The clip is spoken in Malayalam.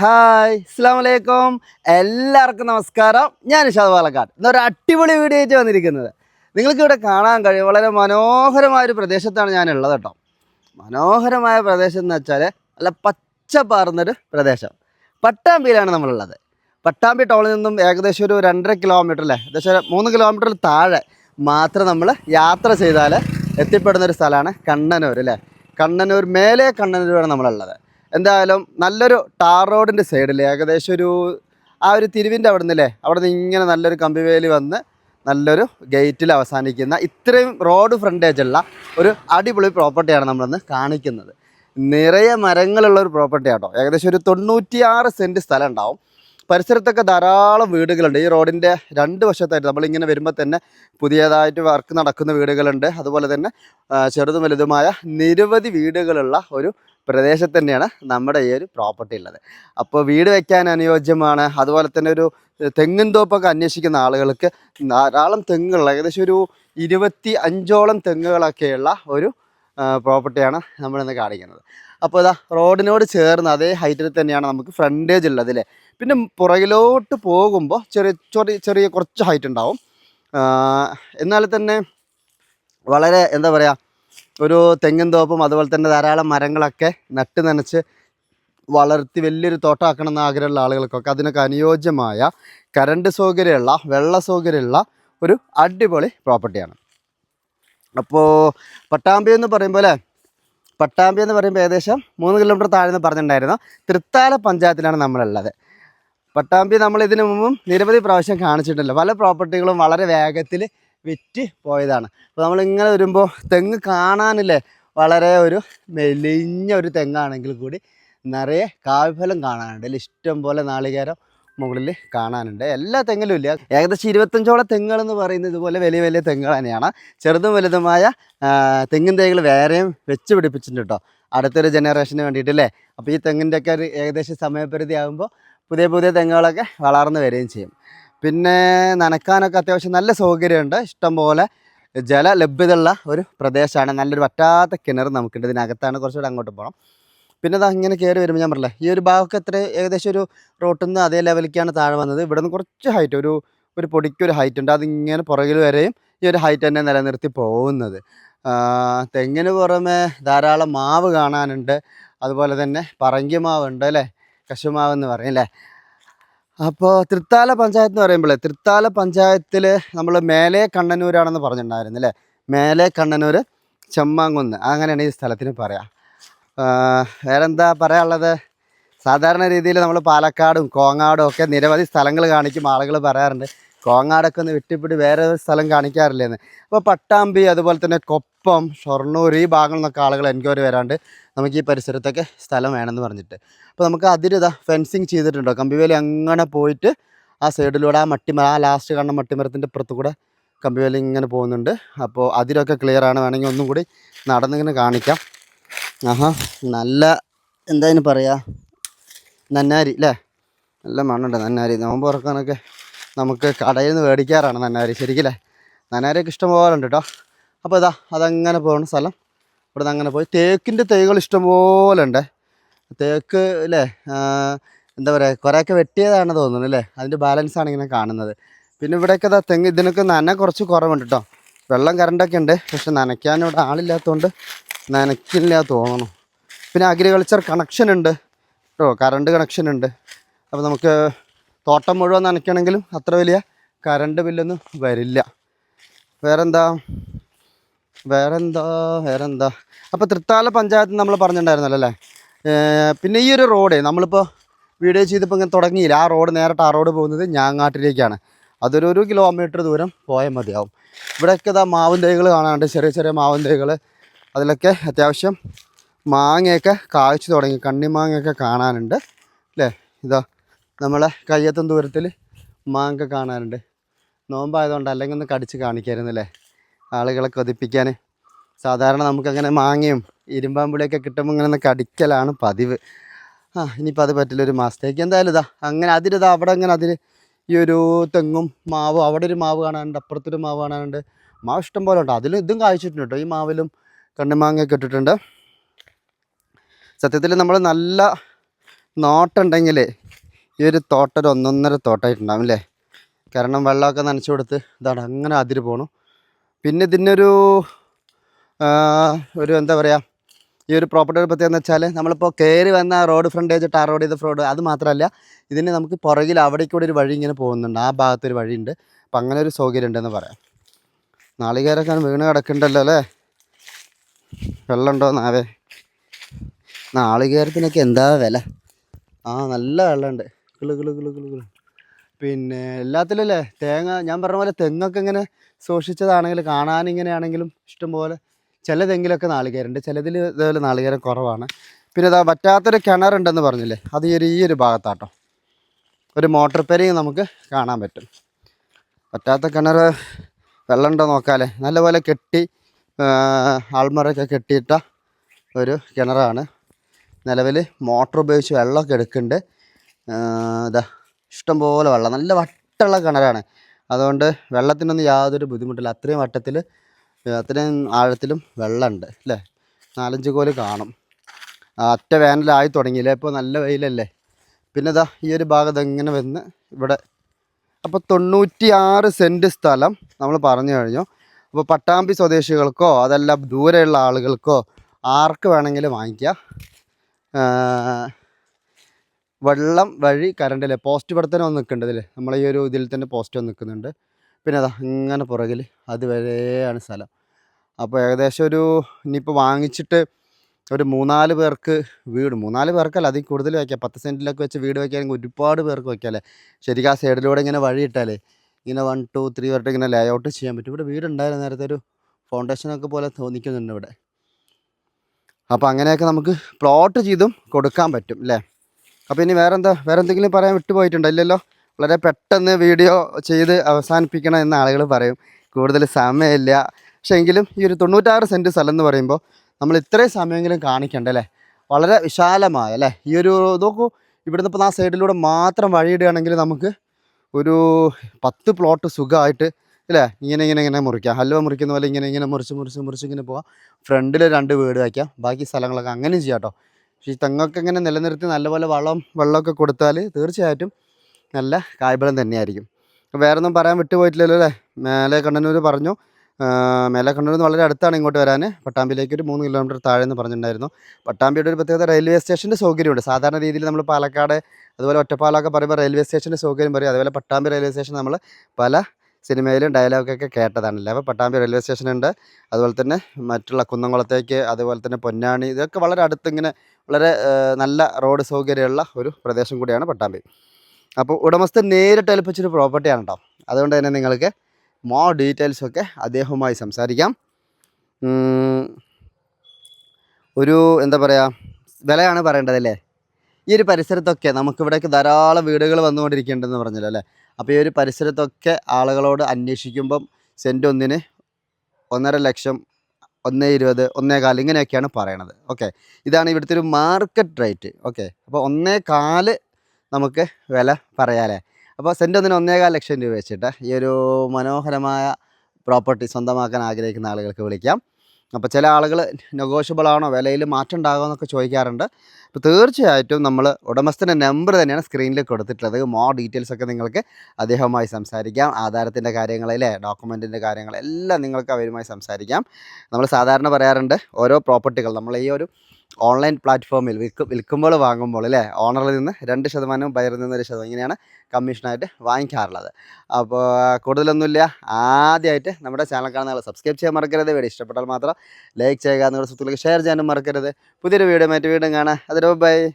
ഹായ് അസ്സാം വലൈക്കും എല്ലാവർക്കും നമസ്കാരം. ഞാൻ ഇഷാദ് പാലക്കാട്. ഇന്നൊരു അടിപൊളി വീഡിയോ ആയിട്ട് വന്നിരിക്കുന്നത്. നിങ്ങൾക്ക് ഇവിടെ കാണാൻ കഴിയും. വളരെ മനോഹരമായ ഒരു പ്രദേശത്താണ് ഞാൻ ഉള്ളത് കേട്ടോ. മനോഹരമായ പ്രദേശം എന്ന് വെച്ചാൽ നല്ല പച്ച പാർന്നൊരു പ്രദേശം. പട്ടാമ്പിയിലാണ് നമ്മളുള്ളത്. പട്ടാമ്പി ടൗണിൽ നിന്നും ഏകദേശം ഒരു രണ്ടര കിലോമീറ്റർ അല്ലേ? ഏകദേശം മൂന്ന് കിലോമീറ്റർ താഴെ മാത്രം നമ്മൾ യാത്ര ചെയ്താൽ എത്തിപ്പെടുന്ന ഒരു സ്ഥലമാണ് കണ്ണനൂർ അല്ലേ? കണ്ണനൂർ മേലെ കണ്ണനൂരാണ് നമ്മളുള്ളത് എന്തായാലും നല്ലൊരു ടാർ റോഡിന്റെ സൈഡിൽ ഏകദേശം ഒരു ആ ഒരു തിരുവിന്റെ അവിടെ നിന്നല്ലേ അവിടെ നിന്ന് ഇങ്ങനെ നല്ലൊരു കമ്പിവേലി വന്ന് നല്ലൊരു ഗേറ്റിൽ അവസാനിക്കുന്ന ഇത്രയും റോഡ് ഫ്രണ്ടേജ് ഉള്ള ഒരു അടിപൊളി പ്രോപ്പർട്ടിയാണ് നമ്മളിന്ന് കാണിക്കുന്നത്. നിറയെ മരങ്ങളുള്ള ഒരു പ്രോപ്പർട്ടി ആട്ടോ. ഏകദേശം ഒരു തൊണ്ണൂറ്റിയാറ് സെന്റ് സ്ഥലം ഉണ്ടാവും. പരിസരത്തൊക്കെ ധാരാളം വീടുകളുണ്ട്. ഈ റോഡിന്റെ രണ്ട് വശത്തായിട്ട് നമ്മളിങ്ങനെ വരുമ്പോൾ തന്നെ പുതിയതായിട്ട് വർക്ക് നടക്കുന്ന വീടുകളുണ്ട്. അതുപോലെ തന്നെ ചെറുതും വലുതുമായ നിരവധി വീടുകളുള്ള ഒരു പ്രദേശത്ത് തന്നെയാണ് നമ്മുടെ ഈ ഒരു പ്രോപ്പർട്ടി ഉള്ളത്. അപ്പോൾ വീട് വയ്ക്കാൻ അനുയോജ്യമാണ്. അതുപോലെ തന്നെ ഒരു തെങ്ങിൻ തോപ്പൊക്കെ അന്വേഷിക്കുന്ന ആളുകൾക്ക് ധാരാളം തെങ്ങുകൾ ഏകദേശം ഒരു ഇരുപത്തി അഞ്ചോളം തെങ്ങുകളൊക്കെയുള്ള ഒരു പ്രോപ്പർട്ടിയാണ് നമ്മളിന്ന് കാണിക്കുന്നത്. അപ്പോൾ ഇതാ റോഡിനോട് ചേർന്ന് അതേ ഹൈറ്റിൽ തന്നെയാണ് നമുക്ക് ഫ്രണ്ടേജ് ഉള്ളത് അല്ലേ പിന്നെ പുറകിലോട്ട് പോകുമ്പോൾ ചെറിയ ചെറിയ ചെറിയ കുറച്ച് ഹൈറ്റ് ഉണ്ടാവും. എന്നാൽ തന്നെ വളരെ എന്താ പറയുക ഒരു തെങ്ങും തോപ്പും അതുപോലെ തന്നെ ധാരാളം മരങ്ങളൊക്കെ നട്ട് നനച്ച് വളർത്തി വലിയൊരു തോട്ടമാക്കണം എന്ന ആഗ്രഹമുള്ള ആളുകൾക്കൊക്കെ അതിനൊക്കെ അനുയോജ്യമായ കറണ്ട് സൗകര്യമുള്ള വെള്ള സൗകര്യമുള്ള ഒരു അടിപൊളി പ്രോപ്പർട്ടിയാണ്. അപ്പോൾ പട്ടാമ്പി എന്ന് പറയുമ്പോൾ അല്ലേ? പട്ടാമ്പി എന്ന് പറയുമ്പോൾ ഏകദേശം മൂന്ന് കിലോമീറ്റർ താഴെന്ന് പറഞ്ഞിട്ടുണ്ടായിരുന്നു. തൃത്താല പഞ്ചായത്തിലാണ് നമ്മളുള്ളത്. പട്ടാമ്പി നമ്മൾ ഇതിനു മുമ്പും നിരവധി പ്രാവശ്യം കാണിച്ചിട്ടില്ല പല പ്രോപ്പർട്ടികളും വളരെ വേഗത്തിൽ വിറ്റ് പോയതാണ്. അപ്പോൾ നമ്മളിങ്ങനെ വരുമ്പോൾ തെങ്ങ് കാണാനില്ലേ? വളരെ ഒരു മെലിഞ്ഞ ഒരു തെങ്ങാണെങ്കിൽ കൂടി നിറയെ കായ്ഫലം കാണാനുണ്ട്. ഇഷ്ടം പോലെ നാളികേരം മുകളിൽ കാണാനുണ്ട്. എല്ലാ തെങ്ങിലും ഇല്ല. ഏകദേശം ഇരുപത്തഞ്ചോളം തെങ്ങുകൾ എന്ന് പറയുന്നത് ഇതുപോലെ വലിയ വലിയ തെങ്ങുകൾ തന്നെയാണ്. ചെറുതും വലുതുമായ തെങ്ങിൻ തൈകൾ വേറെയും വെച്ച് പിടിപ്പിച്ചിട്ടുണ്ട് കേട്ടോ അടുത്തൊരു ജനറേഷന് വേണ്ടിയിട്ടല്ലേ അപ്പോൾ ഈ തെങ്ങിന്റെയൊക്കെ ഒരു ഏകദേശം സമയപരിധി ആകുമ്പോൾ പുതിയ പുതിയ തെങ്ങുകളൊക്കെ വളർന്നു വരികയും ചെയ്യും. പിന്നെ നനക്കാനൊക്കെ അത്യാവശ്യം നല്ല സൗകര്യമുണ്ട്. ഇഷ്ടംപോലെ ജല ലഭ്യതയുള്ള ഒരു പ്രദേശമാണ്. നല്ലൊരു പറ്റാത്ത കിണർ നമുക്കുണ്ട്. ഇതിനകത്താണ് കുറച്ചുകൂടെ അങ്ങോട്ട് പോകണം പിന്നെ അത് ഇങ്ങനെ കയറി വരുമ്പോൾ ഞാൻ പറഞ്ഞില്ലേ ഈ ഒരു ഭാഗമൊക്കെ എത്ര ഏകദേശം ഒരു റോട്ടിൽ നിന്ന് അതേ ലെവലിലേക്കാണ് താഴെ വന്നത്. ഇവിടെ നിന്ന് കുറച്ച് ഹൈറ്റ് ഒരു ഒരു പൊടിക്കൊരു ഹൈറ്റ് ഉണ്ട്. അതിങ്ങനെ പുറകിൽ വരെയും ഈ ഒരു ഹൈറ്റ് തന്നെ നിലനിർത്തി പോകുന്നത്. തെങ്ങിന് പുറമെ ധാരാളം മാവ് കാണാനുണ്ട്. അതുപോലെ തന്നെ പറങ്കി മാവുണ്ട് അല്ലേ? കശുമാവ് എന്ന് പറയും അല്ലേ? അപ്പോൾ തൃത്താല പഞ്ചായത്ത് എന്ന് പറയുമ്പോൾ തൃത്താല പഞ്ചായത്തിൽ നമ്മൾ മേലെ കണ്ണനൂരാണെന്ന് പറഞ്ഞിട്ടുണ്ടായിരുന്നു അല്ലേ? മേലെ കണ്ണനൂർ ചെമ്മാങ്കുന്ന് അങ്ങനെയാണ് ഈ സ്ഥലത്തിന് പറയാം. വേറെന്താ പറയാനുള്ളത്? സാധാരണ രീതിയിൽ നമ്മൾ പാലക്കാടും കോങ്ങാടും ഒക്കെ നിരവധി സ്ഥലങ്ങൾ കാണിക്കും ആളുകൾ പറയാറുണ്ട്. കോങ്ങാടൊക്കെ ഒന്ന് വേറെ സ്ഥലം കാണിക്കാറില്ലേന്ന്. അപ്പോൾ പട്ടാമ്പി അതുപോലെ തന്നെ കൊപ്പം ഷൊർണൂർ ഈ ഭാഗങ്ങളിൽ നിന്നൊക്കെ ആളുകൾ എൻക്വയറി വരാണ്ട് നമുക്ക് ഈ പരിസരത്തൊക്കെ സ്ഥലം വേണമെന്ന് പറഞ്ഞിട്ട്. അപ്പോൾ നമുക്ക് അതിരിതാ ഫെൻസിങ് ചെയ്തിട്ടുണ്ടോ? കമ്പിവേലി അങ്ങനെ പോയിട്ട് ആ സൈഡിലൂടെ ആ മട്ടിമ ആ ലാസ്റ്റ് കാണുന്ന മട്ടിമരത്തിന്റെ പുറത്തു കൂടെ കമ്പിവേലി ഇങ്ങനെ പോകുന്നുണ്ട്. അപ്പോൾ അതിരൊക്കെ ക്ലിയർ ആണ്. വേണമെങ്കിൽ ഒന്നും കൂടി നടന്നിങ്ങനെ കാണിക്കാം. ആഹാ നല്ല എന്തായാലും പറയാ? നന്നാരി അല്ലേ നല്ല മണ്ണുണ്ട് നന്നാരി. നോമ്പ് തുറക്കാനൊക്കെ നമുക്ക് കടയിൽ നിന്ന് മേടിക്കാറാണ് നന്നാരി. ശരിക്കല്ലേ? നന്നാരിയൊക്കെ ഇഷ്ടം പോലെ ഉണ്ട് കേട്ടോ. അപ്പോൾ ഇതാ അതങ്ങനെ പോകുന്ന സ്ഥലം. ഇവിടെ നിന്ന് അങ്ങനെ പോയി. തേക്കിന്റെ തൈകൾ ഇഷ്ടംപോലെ ഉണ്ട്. തേക്ക് അല്ലേ എന്താ പറയുക കുറേയൊക്കെ വെട്ടിയതാണ് തോന്നുന്നു അല്ലേ അതിന്റെ ബാലൻസ് ആണ് ഇങ്ങനെ കാണുന്നത്. പിന്നെ ഇവിടെയൊക്കെ ഇതാ തെങ്ങ് ഇതിനൊക്കെ നന കുറച്ച് കുറവുണ്ട് കേട്ടോ. വെള്ളം കറണ്ടൊക്കെ ഉണ്ട്. പക്ഷെ നനയ്ക്കാൻ ഇവിടെ ആളില്ലാത്തതുകൊണ്ട് നനയ്ക്കില്ല തോന്നണം പിന്നെ അഗ്രികൾച്ചർ കണക്ഷൻ ഉണ്ട്. കേട്ടോ കറണ്ട് കണക്ഷൻ ഉണ്ട്. അപ്പോൾ നമുക്ക് തോട്ടം മുഴുവൻ നനയ്ക്കണമെങ്കിലും അത്ര വലിയ കറണ്ട് ബില്ലൊന്നും വരില്ല. വേറെന്താ? വേറെന്താ? വേറെന്താ? അപ്പോൾ തൃത്താല പഞ്ചായത്ത് നമ്മൾ പറഞ്ഞിട്ടുണ്ടായിരുന്നല്ലോ അല്ലേ? പിന്നെ ഈ ഒരു റോഡ് നമ്മളിപ്പോൾ വീഡിയോ ചെയ്തപ്പോൾ ഇങ്ങനെ തുടങ്ങിയില്ല. ആ റോഡ് നേരിട്ട് ആ റോഡ് പോകുന്നത് ഞാങ്ങാട്ടിലേക്കാണ്. അതൊരു ഒരു കിലോമീറ്റർ ദൂരം പോയാൽ മതിയാവും. ഇവിടെയൊക്കെ ഇതാ മാവിൻ തൈകൾ കാണാനുണ്ട്. ചെറിയ ചെറിയ മാവിൻ തൈകൾ അതിലൊക്കെ അത്യാവശ്യം മാങ്ങയൊക്കെ കായ്ച്ചു തുടങ്ങി. കണ്ണിമാങ്ങയൊക്കെ കാണാനുണ്ട്. അല്ലേ? ഇതാ നമ്മളെ കയ്യെത്തും ദൂരത്തിൽ മാങ്ങ കാണാനുണ്ട് നോമ്പായതുകൊണ്ട് അല്ലെങ്കിൽ ഒന്ന് കടിച്ച് കാണിക്കായിരുന്നല്ലേ ആളുകളെ കൊതിപ്പിക്കാൻ. സാധാരണ നമുക്കങ്ങനെ മാങ്ങയും ഇരുമ്പാമ്പുളിയൊക്കെ കിട്ടുമ്പോൾ ഇങ്ങനെ ഒന്ന് കടിക്കലാണ് പതിവ്. ആ ഇനിയിപ്പോൾ അത് പറ്റില്ല ഒരു മാസത്തേക്ക്. എന്തായാലും ഇതാ അങ്ങനെ അതിരിതാ അവിടെ അങ്ങനെ അതിൽ ഈ ഒരു തെങ്ങും മാവും അവിടെ ഒരു മാവ് കാണാനുണ്ട് അപ്പുറത്തൊരു മാവ് കാണാനുണ്ട്. മാവ് ഇഷ്ടം പോലെ ഉണ്ട്. അതിലും ഇതും കായ്ച്ചിട്ടുണ്ട് കേട്ടോ. ഈ മാവിലും കണ്ണിമാങ്ങയൊക്കെ ഇട്ടിട്ടുണ്ട്. സത്യത്തിൽ നമ്മൾ നല്ല നോട്ടുണ്ടെങ്കിൽ ഈ ഒരു തോട്ടം ഒരു ഒന്നൊന്നര തോട്ടമായിട്ടുണ്ടാവും അല്ലേ? കാരണം വെള്ളമൊക്കെ നനച്ചു കൊടുത്ത് ഇതാണ് അങ്ങനെ അതിര് പോണു. പിന്നെ ആ, ഒരു എന്താ പറയുക ഈ ഒരു പ്രോപ്പർട്ടിയുടെ പ്രത്യേകത എന്ന് വെച്ചാൽ നമ്മളിപ്പോൾ കയറി വന്ന റോഡ് ഫ്രണ്ടേജ് ടാർ റോഡ് ചെയ്ത ഫ്രോഡ് അത് മാത്രമല്ല ഇതിന് നമുക്ക് പുറകിൽ അവിടെ കൂടെ ഒരു വഴി ഇങ്ങനെ പോകുന്നുണ്ട്. ആ ഭാഗത്തൊരു വഴിയുണ്ട്. അപ്പം അങ്ങനെ ഒരു സൗകര്യം ഉണ്ടെന്ന് പറയാം. നാളികേരൊക്കെ വീണ് കിടക്കണ്ടല്ലോ അല്ലേ? വെള്ളമുണ്ടോ നാവേ നാളികേരത്തിനൊക്കെ എന്താ വില? ആ നല്ല വെള്ളമുണ്ട്. കിളു കിളു കിളു പിന്നെ എല്ലാത്തിലല്ലേ തേങ്ങ ഞാൻ പറഞ്ഞ പോലെ തെങ്ങൊക്കെ ഇങ്ങനെ സൂക്ഷിച്ചതാണെങ്കിൽ കാണാൻ ഇങ്ങനെയാണെങ്കിലും ഇഷ്ടംപോലെ ചില തെങ്ങിലൊക്കെ നാളികേരുണ്ട്. ചിലതിൽ ഇതേപോലെ നാളികേരം കുറവാണ്. പിന്നെ ഇതാ പറ്റാത്തൊരു കിണറുണ്ടെന്ന് പറഞ്ഞില്ലേ? അത് ഈ ഒരു ഒരു ഭാഗത്താട്ടോ. ഒരു മോട്ടർ പെരയും നമുക്ക് കാണാൻ പറ്റും. പറ്റാത്ത കിണർ വെള്ളം ഉണ്ടോ നോക്കാല്ലേ നല്ലപോലെ കെട്ടി ആൾമറൊക്കെ കെട്ടിയിട്ട ഒരു കിണറാണ്. നിലവിൽ മോട്ടർ ഉപയോഗിച്ച് വെള്ളമൊക്കെ എടുക്കുന്നുണ്ട്. ഇതാ ഇഷ്ടംപോലെ വെള്ളം നല്ല വട്ടമുള്ള കിണറാണ്. അതുകൊണ്ട് വെള്ളത്തിനൊന്നും യാതൊരു ബുദ്ധിമുട്ടില്ല. അത്രയും വട്ടത്തിൽ അത്രയും ആഴത്തിലും വെള്ളമുണ്ട് അല്ലേ? നാലഞ്ച് കോൽ കാണും. അറ്റ വേനലായി തുടങ്ങിയില്ലേ? ഇപ്പോൾ നല്ല വെയിലല്ലേ? പിന്നെ ഇതാ ഈ ഒരു ഭാഗത്ത് എങ്ങനെ വന്ന് ഇവിടെ അപ്പോൾ തൊണ്ണൂറ്റി ആറ് സെന്റ് സ്ഥലം നമ്മൾ പറഞ്ഞു കഴിഞ്ഞു. അപ്പോൾ പട്ടാമ്പി സ്വദേശികൾക്കോ അതല്ല ദൂരെയുള്ള ആളുകൾക്കോ ആർക്ക് വേണമെങ്കിലും വാങ്ങിക്കാം. വെള്ളം വഴി കറണ്ട് അല്ലേ പോസ്റ്റ് ഇവിടെ തന്നെ വന്ന് നിൽക്കേണ്ടത് അല്ലേ നമ്മൾ ഈ ഒരു ഇതിൽ തന്നെ പോസ്റ്റ് വന്ന് നിൽക്കുന്നുണ്ട്. പിന്നെ അതാ ഇങ്ങനെ പുറകിൽ അതുവരെയാണ് സ്ഥലം. അപ്പോൾ ഏകദേശം ഒരു ഇനിയിപ്പോൾ വാങ്ങിച്ചിട്ട് ഒരു മൂന്നാൽ പേർക്ക് വീട്. മൂന്നാൽ പേർക്കല്ല അതിൽ കൂടുതൽ വയ്ക്കാം. പത്ത് സെന്റിലൊക്കെ വെച്ച് വീട് വയ്ക്കുകയാണെങ്കിൽ ഒരുപാട് പേർക്ക് വയ്ക്കാമല്ലേ ശരിക്കും ആ സൈഡിലൂടെ ഇങ്ങനെ വഴി ഇട്ടാലേ ഇങ്ങനെ വൺ ടു ത്രീ വരട്ടെ ഇങ്ങനെ ലേ ഔട്ട് ചെയ്യാൻ പറ്റും. ഇവിടെ വീടുണ്ടായിരുന്നു നേരത്തെ ഒരു ഫൗണ്ടേഷനൊക്കെ പോലെ തോന്നിക്കുന്നുണ്ട് ഇവിടെ. അപ്പോൾ അങ്ങനെയൊക്കെ നമുക്ക് പ്ലോട്ട് ചെയ്തും കൊടുക്കാൻ പറ്റും അല്ലേ അപ്പോൾ ഇനി വേറെ എന്താ വേറെ എന്തെങ്കിലും പറയാൻ വിട്ടുപോയിട്ടുണ്ടോ? ഇല്ലല്ലോ. വളരെ പെട്ടെന്ന് വീഡിയോ ചെയ്ത് അവസാനിപ്പിക്കണം എന്ന് ആളുകൾ പറയും. കൂടുതൽ സമയമില്ല. പക്ഷേ എങ്കിലും ഈ ഒരു തൊണ്ണൂറ്റാറ് സെന്റ് സ്ഥലം എന്ന് പറയുമ്പോൾ നമ്മൾ ഇത്രയും സമയമെങ്കിലും കാണിക്കണ്ട അല്ലേ? വളരെ വിശാലമായ അല്ലേ? ഈ ഒരു നോക്കൂ ഇവിടുന്ന് ഇപ്പോൾ ആ സൈഡിലൂടെ മാത്രം വഴിയിടുകയാണെങ്കിൽ നമുക്ക് ഒരു പത്ത് പ്ലോട്ട് സുഖമായിട്ട് അല്ലേ? ഇങ്ങനെ ഇങ്ങനെ ഇങ്ങനെ മുറിക്കാം. ഹൽവ മുറിക്കുന്ന പോലെ ഇങ്ങനെ ഇങ്ങനെ മുറിച്ച് മുറിച്ച് മുറിച്ച് ഇങ്ങനെ പോവാം. ഫ്രണ്ടിൽ രണ്ട് വീട് വയ്ക്കാം. ബാക്കി സ്ഥലങ്ങളൊക്കെ അങ്ങനെയും ചെയ്യാം കേട്ടോ. പക്ഷേ ഈ തെങ്ങൊക്കെ ഇങ്ങനെ നിലനിർത്തി നല്ലപോലെ വളം വെള്ളമൊക്കെ കൊടുത്താൽ തീർച്ചയായിട്ടും നല്ല കായ്ഫലം തന്നെയായിരിക്കും. വേറെ ഒന്നും പറയാൻ വിട്ടുപോയിട്ടില്ലല്ലോ അല്ലേ? മേലെ കണ്ണനൂർ പറഞ്ഞു. മേലെ കണ്ണൂരിൽ നിന്ന് വളരെ അടുത്താണ് ഇങ്ങോട്ട് വരാൻ. പട്ടാമ്പിയിലേക്ക് ഒരു മൂന്ന് കിലോമീറ്റർ താഴെ എന്ന് പറഞ്ഞിട്ടുണ്ടായിരുന്നു. പട്ടാമ്പിയുടെ ഒരു പ്രത്യേകത റെയിൽവേ സ്റ്റേഷന്റെ സൗകര്യമുണ്ട്. സാധാരണ രീതിയിൽ നമ്മൾ പാലക്കാട് അതുപോലെ ഒറ്റപ്പാലമൊക്കെ പറയുമ്പോൾ റെയിൽവേ സ്റ്റേഷന്റെ സൗകര്യം പറയും. അതുപോലെ പട്ടാമ്പി റെയിൽവേ സ്റ്റേഷൻ നമ്മൾ പല സിനിമയിലും ഡയലോഗൊക്കെ കേട്ടതാണല്ലേ. അപ്പോൾ പട്ടാമ്പി റെയിൽവേ സ്റ്റേഷനുണ്ട് അതുപോലെ തന്നെ മറ്റുള്ള കുന്നംകുളത്തേക്ക് അതുപോലെ തന്നെ പൊന്നാണി ഇതൊക്കെ വളരെ അടുത്തിങ്ങനെ വളരെ നല്ല റോഡ് സൗകര്യമുള്ള ഒരു പ്രദേശം കൂടിയാണ് പട്ടാമ്പി. അപ്പോൾ ഉടമസ്ഥൻ നേരിട്ട് ഏൽപ്പിച്ചൊരു പ്രോപ്പർട്ടിയാണ് കേട്ടോ അതുകൊണ്ട് തന്നെ നിങ്ങൾക്ക് മോ ഡീറ്റെയിൽസൊക്കെ അദ്ദേഹവുമായി സംസാരിക്കാം. ഒരു എന്താ പറയുക വിലയാണ് പറയേണ്ടതല്ലേ? ഈ ഒരു പരിസരത്തൊക്കെ നമുക്കിവിടേക്ക് ധാരാളം വീടുകൾ വന്നുകൊണ്ടിരിക്കുന്നുണ്ടെന്ന് പറഞ്ഞല്ലോ അല്ലേ? അപ്പോൾ ഈ ഒരു പരിസരത്തൊക്കെ ആളുകളോട് അന്വേഷിക്കുമ്പം സെന്റ് ഒന്നിന് ഒന്നര ലക്ഷം ഒന്നേ ഇരുപത് ഒന്നേ കാൽ ഇങ്ങനെയൊക്കെയാണ് പറയണത്. ഓക്കെ. ഇതാണ് ഇവിടുത്തെ ഒരു മാർക്കറ്റ് റേറ്റ്. ഓക്കെ. അപ്പോൾ ഒന്നേ കാൽ നമുക്ക് വില പറയാലേ അപ്പോൾ സെന്റ് ഒന്നിന് ഒന്നേകാൽ ലക്ഷം രൂപ വെച്ചിട്ട് ഈ ഒരു മനോഹരമായ പ്രോപ്പർട്ടി സ്വന്തമാക്കാൻ ആഗ്രഹിക്കുന്ന ആളുകൾക്ക് വിളിക്കാം. അപ്പോൾ ചില ആളുകൾ നെഗോഷ്യബിൾ ആണോ? വിലയിൽ മാറ്റം ഉണ്ടാകുമോ എന്നൊക്കെ ചോദിക്കാറുണ്ട്. അപ്പോൾ തീർച്ചയായിട്ടും നമ്മൾ ഉടമസ്ഥന്റെ നമ്പർ തന്നെയാണ് സ്ക്രീനിൽ കൊടുത്തിട്ടുള്ളത്. മോർ ഡീറ്റെയിൽസ് ഒക്കെ നിങ്ങൾക്ക് അദ്ദേഹവുമായി സംസാരിക്കാം. ആധാരത്തിന്റെ കാര്യങ്ങളിലെ ഡോക്യുമെന്റിന്റെ കാര്യങ്ങൾ എല്ലാം നിങ്ങൾക്ക് അവരുമായി സംസാരിക്കാം. നമ്മൾ സാധാരണ പറയാറുണ്ട് ഓരോ പ്രോപ്പർട്ടികൾ നമ്മൾ ഈ ഒരു ഓൺലൈൻ പ്ലാറ്റ്ഫോമിൽ വിൽക്കും വിൽക്കുമ്പോൾ വാങ്ങുമ്പോൾ അല്ലേ? ഓണറിൽ നിന്ന് രണ്ട് ശതമാനം ബയറിൽ നിന്ന് ഒരു ശതമാനം ഇങ്ങനെയാണ് കമ്മീഷനായിട്ട് വാങ്ങിക്കാറുള്ളത്. അപ്പോൾ കൂടുതലൊന്നുമില്ല. ആദ്യമായിട്ട് നമ്മുടെ ചാനൽ കാണുന്ന സബ്സ്ക്രൈബ് ചെയ്യാൻ മറക്കരുത്. വീഡിയോ ഇഷ്ടപ്പെട്ടാൽ മാത്രം ലൈക്ക് ചെയ്യുക. നിങ്ങളുടെ സുഹൃത്തുക്കൾക്ക് ഷെയർ ചെയ്യാനും മറക്കരുത്. പുതിയൊരു വീഡിയോ മറ്റു വീണ്ടും കാണാം. માધવભાઈ